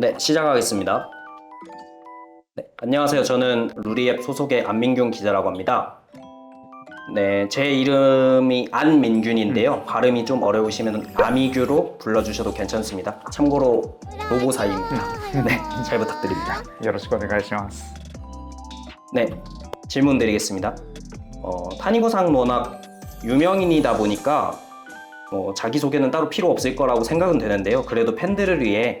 네, 시작하겠습니다. 네, 안녕하세요. 저는 루리앱 소속의 안민균 기자라고 합니다. 네, 제 이름이 안민균인데요. 발음이 좀 어려우시면 아미규로 불러주셔도 괜찮습니다. 참고로 로보 사이입니다. 네, 잘 부탁드립니다. よろしくお願いします。 네, 질문 드리겠습니다. 어, 타니고상 워낙 유명인이다 보니까 뭐 자기소개는 따로 필요 없을 거라고 생각은 되는데요. 그래도 팬들을 위해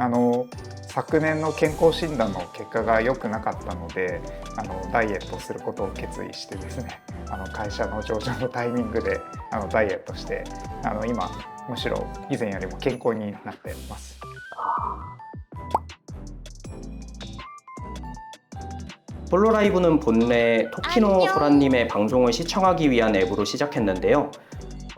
はい。あの昨年の健康診断の結果が良くなかったのであのダイエットすることを決意してですねあの会社の上場のタイミングであのダイエットしてあの今むしろ以前よりも健康になってます。 홀로라이브는 본래 토키노 안녕. 소라님의 방송을 시청하기 위한 앱으로 시작했는데요.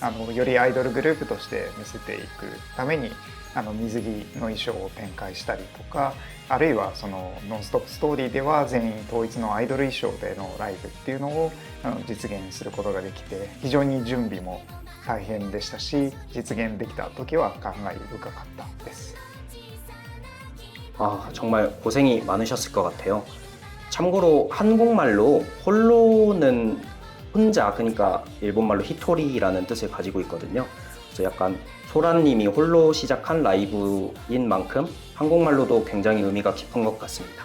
あのよりアイドルグループとして見せていくためにあの水着の衣装を展開したりとかあるいはそのノンストップストーリーでは全員統一のアイドル衣装でのライブっていうのをあの実現することができて非常に準備も大変でしたし実現できた時は感慨深かったです。 아, 정말 고생이 많으셨을 것 같아요. 참고로 한국말로 홀로는 혼자, 그러니까 일본말로 히토리라는 뜻을 가지고 있거든요. 그래서 약간 소라님이 홀로 시작한 라이브인 만큼 한국말로도 굉장히 의미가 깊은 것 같습니다.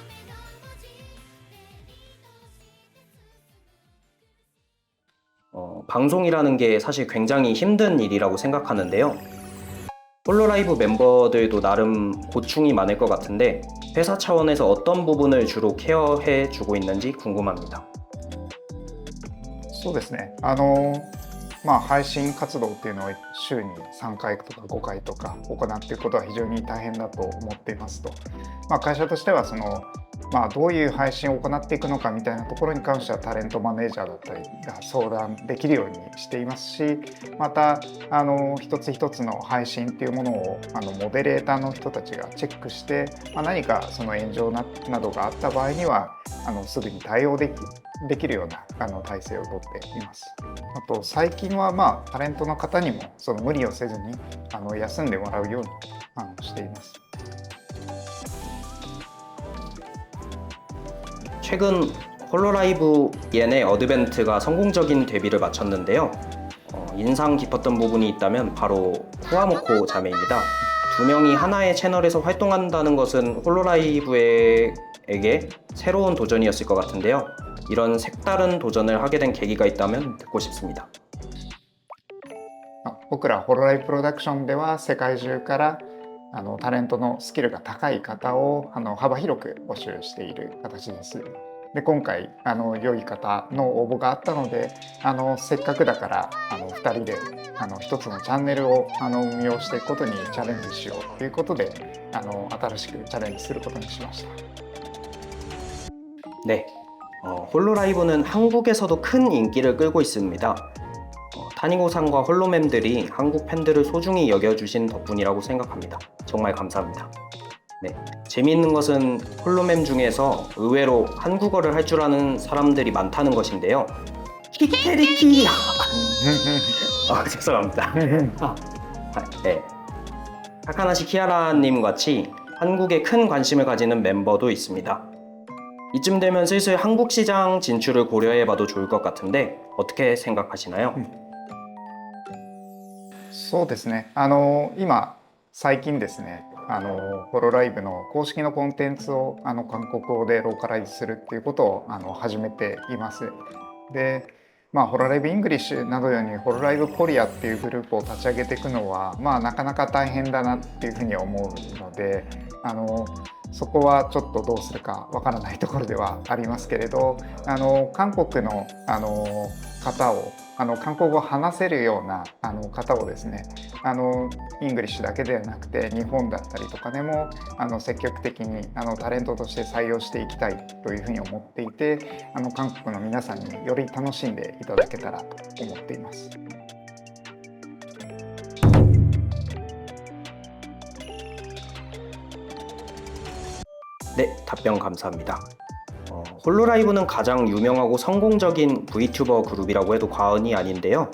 어, 방송이라는 게 사실 굉장히 힘든 일이라고 생각하는데요. 홀로 라이브 멤버들도 나름 고충이 많을 것 같은데 회사 차원에서 어떤 부분을 주로 케어해 주고 있는지 궁금합니다. そうですね。あのまあ配信活動っていうのを週に3回とか5回とか行っていくことは非常に大変だと思っていますと、まあ、会社としてはその、まあ、どういう配信を行っていくのかみたいなところに関してはタレントマネージャーだったりが相談できるようにしていますしまたあの一つ一つの配信っていうものをあのモデレーターの人たちがチェックして、まあ、何かその炎上ななどがあった場合にはあのすぐに対応できできるようなあの体制をとっています。あと最近はまあタレントの方にもその無理をせずにあの休んでもらうようにあのしています。 최근 홀로라이브 EN의 어드벤트가 성공적인 데뷔를 마쳤는데요. 어, 인상 깊었던 부분이 있다면 바로 후아모코 자매입니다. 두 명이 하나의 채널에서 활동한다는 것은 홀로라이브에게 새로운 도전이었을 것 같은데요. 이런 색다른 도전을 하게 된 계기가 있다면 듣고 싶습니다. あ僕らホロライブプロダクションでは世界中から あのタレントのスキルが高い方をあの幅広く募集している形です。で今回あの良い方の応募があったのであのせっかくだからあの2人であの一つのチャンネルをあの運用していくことにチャレンジしようということであの新しくチャレンジすることにしました。 네, 어, 홀로라이브는 한국에서도 큰 인기를 끌고 있습니다. 어, 타니고상과 홀로mem들이 한국 팬들을 소중히 여겨주신 덕분이라고 생각합니다. 정말 감사합니다. 네, 재미있는 것은 홀로mem 중에서 의외로 한국어를 할 줄 아는 사람들이 많다는 것인데요. 히테리키! 아, 죄송합니다. 아, 네. 타카나시 키아라님 같이 한국에 큰 관심을 가지는 멤버도 있습니다. 이쯤 되면 슬슬 한국 시장 진출을 고려해봐도 좋을 것 같은데 어떻게 생각하시나요? そうですねあの今最近ですねあのホロライブの公式のコンテンツをあの韓国語でローカライズするっていうことをあの始めています。でまあ、ホロライブイングリッシュなどようにホロライブコリアっていうグループを立ち上げていくのは、まあ、なかなか大変だなっていうふうに思うのであのそこはちょっとどうするかわからないところではありますけれどあの韓国のあの方をあの韓国語を話せるようなあの方をですねあのイングリッシュだけではなくて日本だったりとかでもあの積極的にあのタレントとして採用していきたいというふうに思っていてあの韓国の皆さんにより楽しんでいただけたらと思っています。 네, 답변 감사합니다. 어, 홀로라이브는 가장 유명하고 성공적인 VTu버 그룹이라고 해도 과언이 아닌데요.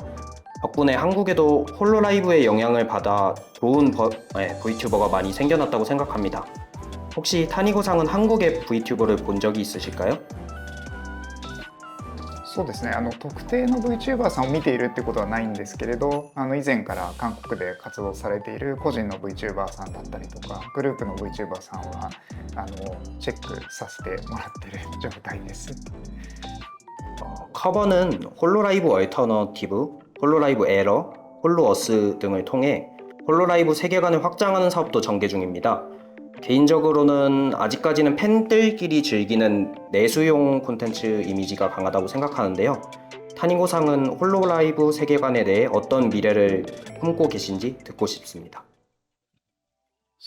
덕분에 한국에도 홀로라이브의 영향을 받아 좋은 버, 네, VTu버가 많이 생겨났다고 생각합니다. 혹시 타니고상은 한국의 VTu버를 본 적이 있으실까요? そうですねあの特定の VTuber さんを見ているってことはないんですけれどあの以前から韓国で活動されている個人の VTuber さんだったりとかグループの VTuber さんはあのチェックさせてもらってる状態です。 어, 커버는 홀로라이브 얼터너티브, 홀로라이브 에러, 홀로어스 등을 통해 홀로라이브 세계관을 확장하는 사업도 전개 중입니다. 개인적으로는 아직까지는 팬들끼리 즐기는 내수용 콘텐츠 이미지가 강하다고 생각하는데요. 타니고상은 홀로라이브 세계관에 대해 어떤 미래를 품고 계신지 듣고 싶습니다.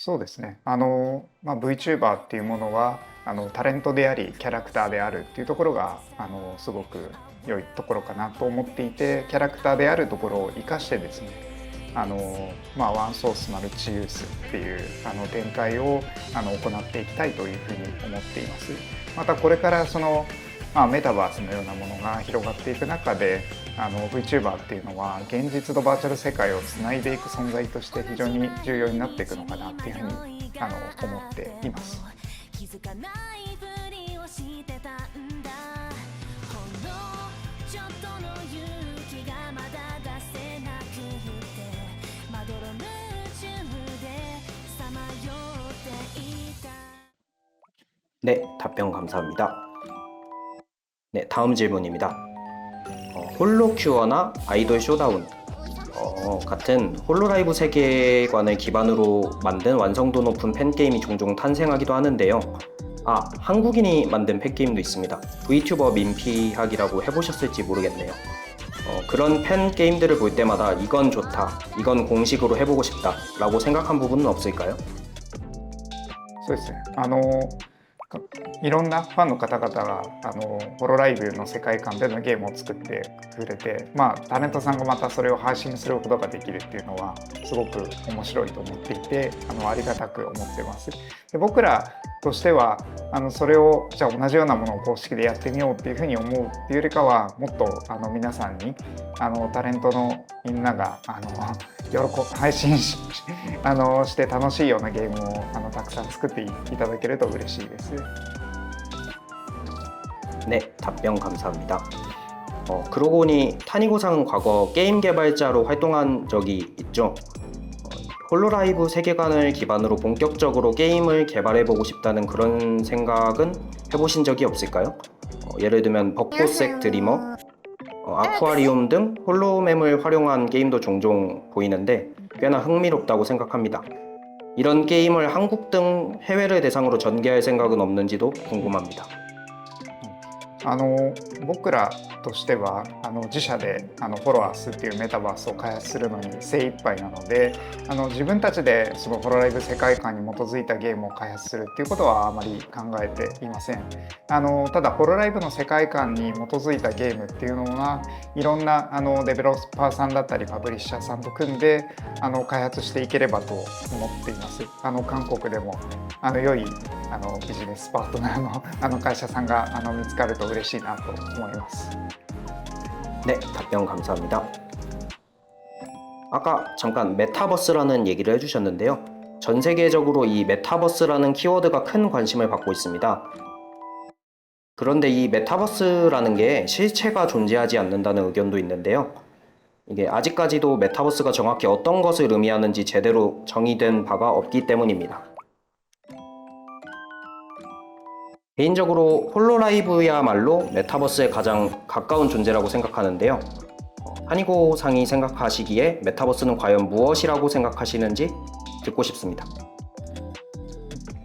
そうですねあの、まあ、VTuber っていうものはあのタレントでありキャラクターであるっていうところがあのすごく良いところかなと思っていてキャラクターであるところを生かしてですね あの、まあ、ワンソースマルチユースっていうあの展開をあの行っていきたいというふうに思っています。またこれからそのまあ、メタバースのようなものが広がっていく中であの VTuber っていうのは現実とバーチャル世界をつないでいく存在として非常に重要になっていくのかなっていうふうにあの思っています。 네, 답변 감사합니다. 네, 다음 질문입니다. 어, 홀로 큐어나 아이돌 쇼다운 어, 같은 홀로라이브 세계관을 기반으로 만든 완성도 높은 팬게임이 종종 탄생하기도 하는데요. 아, 한국인이 만든 팬게임도 있습니다. VTu버 민피학이라고 해보셨을지 모르겠네요. 어, 그런 팬게임들을 볼 때마다 이건 좋다, 이건 공식으로 해보고 싶다 라고 생각한 부분은 없을까요? そうですねあのか いろんなファンの方々があのホロライブの世界観でのゲームを作ってくれて、まあ、タレントさんがまたそれを配信することができるっていうのはすごく面白いと思っていてあのありがたく思ってます。で僕らとしてはあのそれをじゃあ同じようなものを公式でやってみようっていうふうに思うっていうよりかはもっとあの皆さんにあのタレントのみんながあの喜配信しあのして楽しいようなゲームをあのたくさん作っていただけると嬉しいです。 네, 답변 감사합니다. 어, 그러고 보니 타니고상은 과거 게임 개발자로 활동한 적이 있죠. 어, 홀로라이브 세계관을 기반으로 본격적으로 게임을 개발해보고 싶다는 그런 생각은 해보신 적이 없을까요? 어, 예를 들면 벚꽃색 드리머, 어, 아쿠아리움 등 홀로mem을 활용한 게임도 종종 보이는데 꽤나 흥미롭다고 생각합니다. 이런 게임을 한국 등 해외를 대상으로 전개할 생각은 없는지도 궁금합니다. あの僕ら としてはあの自社であのフォロワースっていうメタバースを開発するのに精一杯なのであの自分たちでそのホロライブ世界観に基づいたゲームを開発するっていうことはあまり考えていませんあのただホロライブの世界観に基づいたゲームっていうのはいろんなあのデベロッパーさんだったりパブリッシャーさんと組んであの開発していければと思っていますあの韓国でもあの良いあのビジネスパートナーのあの会社さんがあの見つかると嬉しいなと思います。 네, 답변 감사합니다. 아까 잠깐 메타버스라는 얘기를 해주셨는데요. 전 세계적으로 이 메타버스라는 키워드가 큰 관심을 받고 있습니다. 그런데 이 메타버스라는 게 실체가 존재하지 않는다는 의견도 있는데요. 이게 아직까지도 메타버스가 정확히 어떤 것을 의미하는지 제대로 정의된 바가 없기 때문입니다. 개인적으로 홀로라이브야말로 메타버스에 가장 가까운 존재라고 생각하는데요. 어, 한이고 상이 생각하시기에 메타버스는 과연 무엇이라고 생각하시는지 듣고 싶습니다.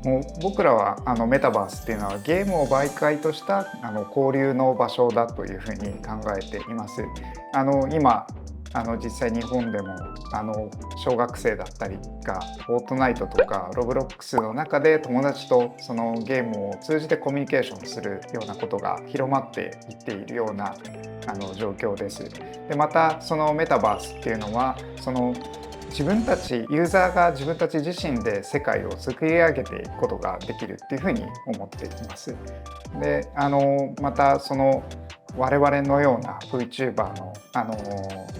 もう僕らはあのメタバースっていうのはゲームを媒介としたあの交流の場所だというふうに考えています。あの今 あの実際日本でもあの小学生だったりがフォートナイトとかロブロックスの中で友達とそのゲームを通じてコミュニケーションするようなことが広まっていっているようなあの状況です。でまたそのメタバースっていうのはその自分たちユーザーが自分たち自身で世界を作り上げていくことができるっていうふうに思っています。であのまたその我々のような VTuber のあの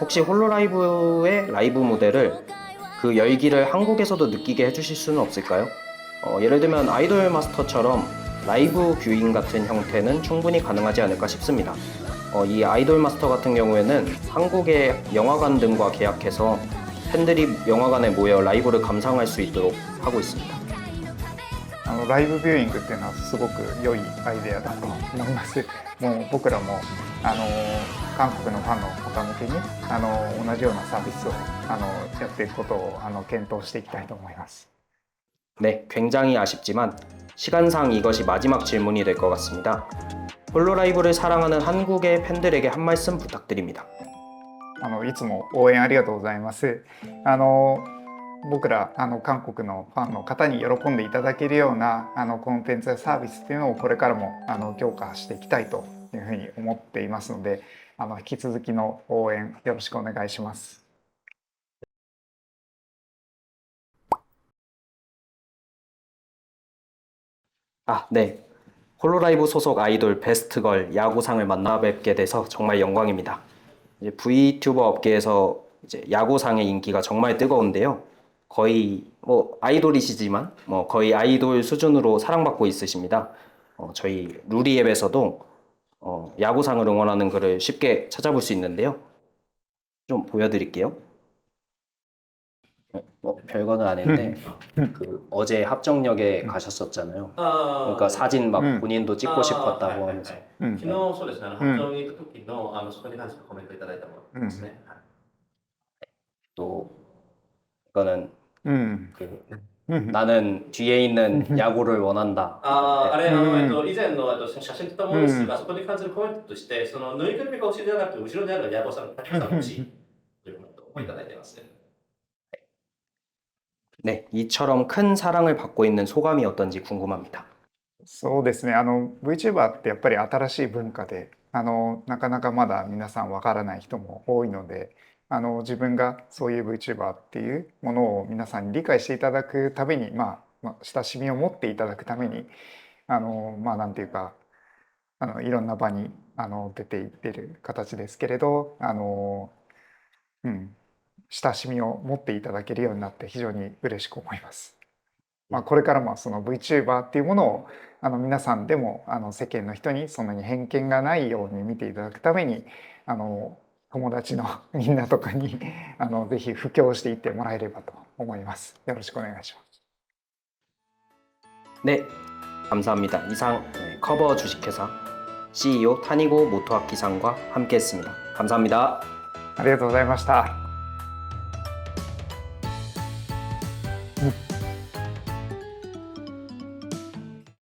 혹시 홀로라이브의 라이브 무대를 그 열기를 한국에서도 느끼게 해주실 수는 없을까요? 어, 예를 들면 아이돌 마스터처럼 라이브 뷰잉 같은 형태는 충분히 가능하지 않을까 싶습니다. 어, 이 아이돌 마스터 같은 경우에는 한국의 영화관 등과 계약해서 팬들이 영화관에 모여 라이브를 감상할 수 있도록 하고 있습니다. あのライブビューイングっていうのはすごく良いアイデアだと思います。もう僕らもあの韓国のファンの方向けにあの同じようなサービスをあのやっていくことをあの検討していきたいと思います。 네, 굉장히 아쉽지만 시간상 이것이 마지막 질문이 될 것 같습니다. 홀로라이브를 사랑하는 한국의 팬들에게 한 말씀 부탁드립니다. あのいつも応援ありがとうございます。あの 僕らあの韓国のファンの方に喜んでいただけるようなあのコンテンツやサービスっていうのをこれからもあの強化していきたいというふうに思っていますので、あの引き続きの応援よろしくお願いします。 아, 네. 홀로라이브 소속 아이돌 베스트걸 야구상을 만나 뵙게 돼서 정말 영광입니다. 이제 V튜버 업계에서 이제 야구상의 인기가 정말 뜨거운데요. 거의 뭐 아이돌이시지만 뭐 거의 아이돌 수준으로 사랑받고 있으십니다. 어, 저희 루리앱에서도 어, 야구상을 응원하는 글을 쉽게 찾아볼 수 있는데요. 좀 보여드릴게요. 어, 뭐 별거는 아닌데 그 어제 합정역에 가셨었잖아요. 그러니까 か 사진 막 음. 본인도 찍고 싶었다고 하면서 うん昨日そうですね、あのうん発表に行く時の、あのそこに関してコメントいただいたものですね。はい 또 이거는 うん、 그 うん、 나는 뒤에 있는 야구를 원한다. あーあれ、あのうんえっと、以前のえっと写真撮ったものですが、そこに関するコメントとして、そのぬいぐるみが欲しいではなくて、後ろにあるヤゴさん、タキさんが欲しいというコメントをいただいてますね。 네, 이처럼 큰 사랑을 받고 있는 소감이 어떤지 궁금합니다. そうですねあの VTuber ってやっぱり新しい文化であのなかなかまだ皆さんわからない人も多いので あの自分がそういう VTuber っていうものを皆さんに理解していただくために、まあ、まあ親しみを持っていただくためにあのまあなんていうかあのいろんな場にあの出ていってる形ですけれどあの、うん、親しみを持っていただけるようになって非常に嬉しく思います。まあ、これからもその VTuber っていうものをあの皆さんでもあの世間の人にそんなに偏見がないように見ていただくためにあの友達のみんなとかにあのぜひ布教していってもらえればと思います。よろしくお願いします。 네, 감사합니다. 이상 네, 커버 주식회사 CEO 타니고 모토아키상과 함께했습니다. 감사합니다. ありがとうございました。